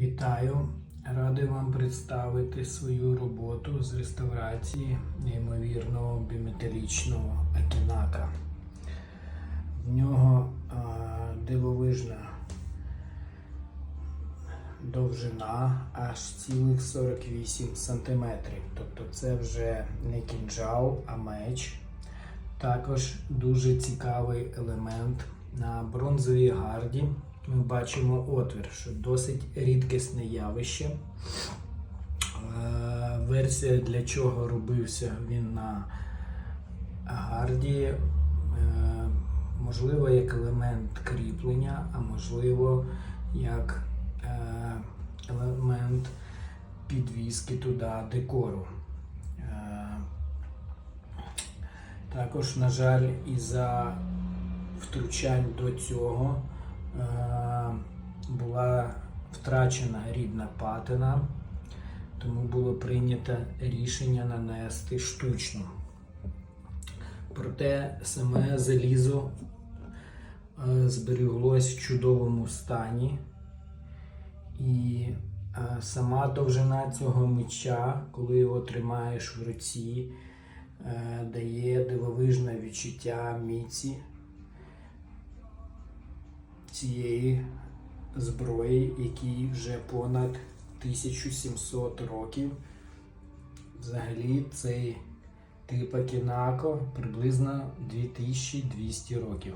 Вітаю! Радий вам представити свою роботу з реставрації неймовірного біметалічного акінака. В нього а, дивовижна довжина аж цілих 48 см. Тобто це вже не кінжал, а меч. Також дуже цікавий елемент на бронзовій гарді. Ми бачимо отвір, що досить рідкісне явище. Е, Версія для чого робився він на гарді, е, можливо, як елемент кріплення, а можливо, як е, елемент підвіски туди декору. Також, на жаль, із-за втручань до цього втрачена рідна патина, тому було прийнято рішення нанести штучну. Проте саме залізо е, зберіглось в чудовому стані. І е, сама довжина цього меча, коли його тримаєш в руці, е, дає дивовижне відчуття міці цієї зброї, якій вже понад 1700 років. Взагалі цей типа кінако приблизно 2200 років.